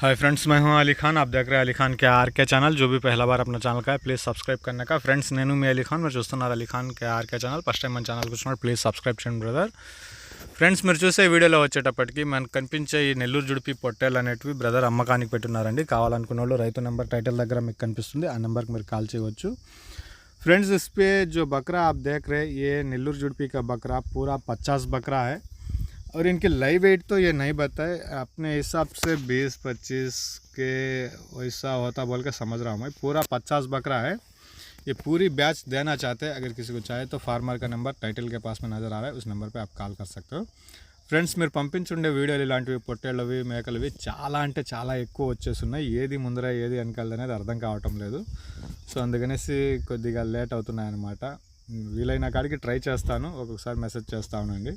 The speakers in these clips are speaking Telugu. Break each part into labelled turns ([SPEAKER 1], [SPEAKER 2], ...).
[SPEAKER 1] हाय फ्रेंड्स मैं हूं अली खान आप देख रहे हैं अली खान के आर के चैनल जो भी पहला बार अपना ఛానల్ का है ప్లీజ్ సబ్స్క్రైబ్ करने का ఫ్రెండ్స్ నేను మీ అలీ ఖాన్ మీరు చూస్తున్నారు Ali Khan K R K channel first time మన ఛానల్కి వచ్చినప్పుడు ప్లీజ్ సబ్స్క్రైబ్ చేయండి బ్రదర్ ఫ్రెండ్స్ మీరు చూసే వీడియోలో వచ్చేటప్పటికి మనకు కనిపించే ఈ నెల్లూరు జుడిపి పొట్టేలు అనేటివి బ్రదర్ అమ్మకానికి పెట్టున్నారండి కావాలనుకున్న వాళ్ళు రైతు నెంబర్ టైటిల్ దగ్గర మీకు కనిపిస్తుంది ఆ నెంబర్కి మీరు కాల్ చేయవచ్చు फ्रेंड्स इस पे जो बकरा आप देख रहे हैं ये नेल्लूर जुड़पी का बकरा पूरा पचास बकरा है और इनकी लाइव वेट तो ये नहीं बताए अपने हिसाब से बीस पच्चीस के वैसा होता बोल के समझ रहा हूँ मैं पूरा पचास बकरा है ये पूरी बैच देना चाहते हैं अगर किसी को चाहे तो फार्मर का नंबर टाइटल के पास में नज़र आ रहा है उस नंबर पे आप కాల్ कर सकते हो ఫ్రెండ్స్ మీరు పంపించుండే వీడియోలు ఇలాంటివి పొట్టేళ్ళవి మేకలవి చాలా అంటే చాలా ఎక్కువ వచ్చేస్తున్నాయి ఏది ముందర ఏది వెనకాలది అనేది అర్థం కావటం లేదు సో అందుకనేసి కొద్దిగా లేట్ అవుతున్నాయి అనమాట వీలైన కాడికి ట్రై చేస్తాను ఒక్కొక్కసారి మెసేజ్ చేస్తా ఉండండి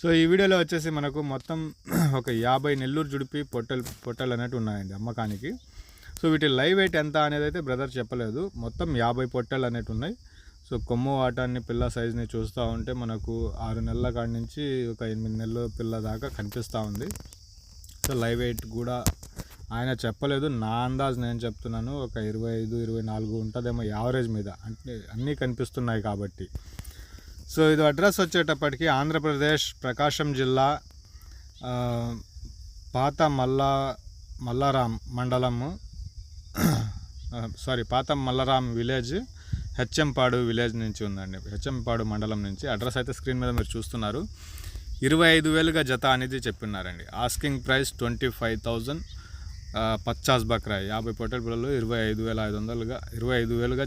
[SPEAKER 1] సో ఈ వీడియోలో వచ్చేసి మనకు మొత్తం ఒక యాభై నెల్లూరు జుడిపి పొట్టెలు పొట్టెలు అనేవి ఉన్నాయండి అమ్మకానికి. సో వీటి లైవ్ వెయిట్ ఎంత అనేది అయితే బ్రదర్ చెప్పలేదు. మొత్తం యాభై పొట్టెలు అనేవి ఉన్నాయి. సో కొమ్ము ఆటాన్ని పిల్ల సైజుని చూస్తూ ఉంటే మనకు ఆరు నెలల కాడి నుంచి ఒక ఎనిమిది నెలల పిల్ల దాకా కనిపిస్తూ ఉంది. సో లైవ్ వెయిట్ కూడా ఆయన చెప్పలేదు. నా అందాజ్ నేను చెప్తున్నాను. ఒక ఇరవై ఐదు ఇరవై నాలుగు ఉంటుందేమో యావరేజ్ మీద. అంటే అన్నీ కనిపిస్తున్నాయి కాబట్టి. సో ఇది అడ్రస్ వచ్చేటప్పటికి ఆంధ్రప్రదేశ్ ప్రకాశం జిల్లా పాత మల్లా మల్లారాం మండలము సారీ పాత మల్లారాం విలేజ్ హెచ్ఎంపాడు విలేజ్ నుంచి ఉందండి. హెచ్ఎంపాడు మండలం నుంచి. అడ్రస్ అయితే స్క్రీన్ మీద మీరు చూస్తున్నారు. ఇరవై ఐదు వేలుగా జత అనేది చెప్పినారండి asking price twenty five thousand పచ్చాస్ బక్రాయి. యాభై పొట్టెల పిల్లలు ఇరవై ఐదు వేల ఐదు వందలుగా ఇరవై ఐదు వేలుగా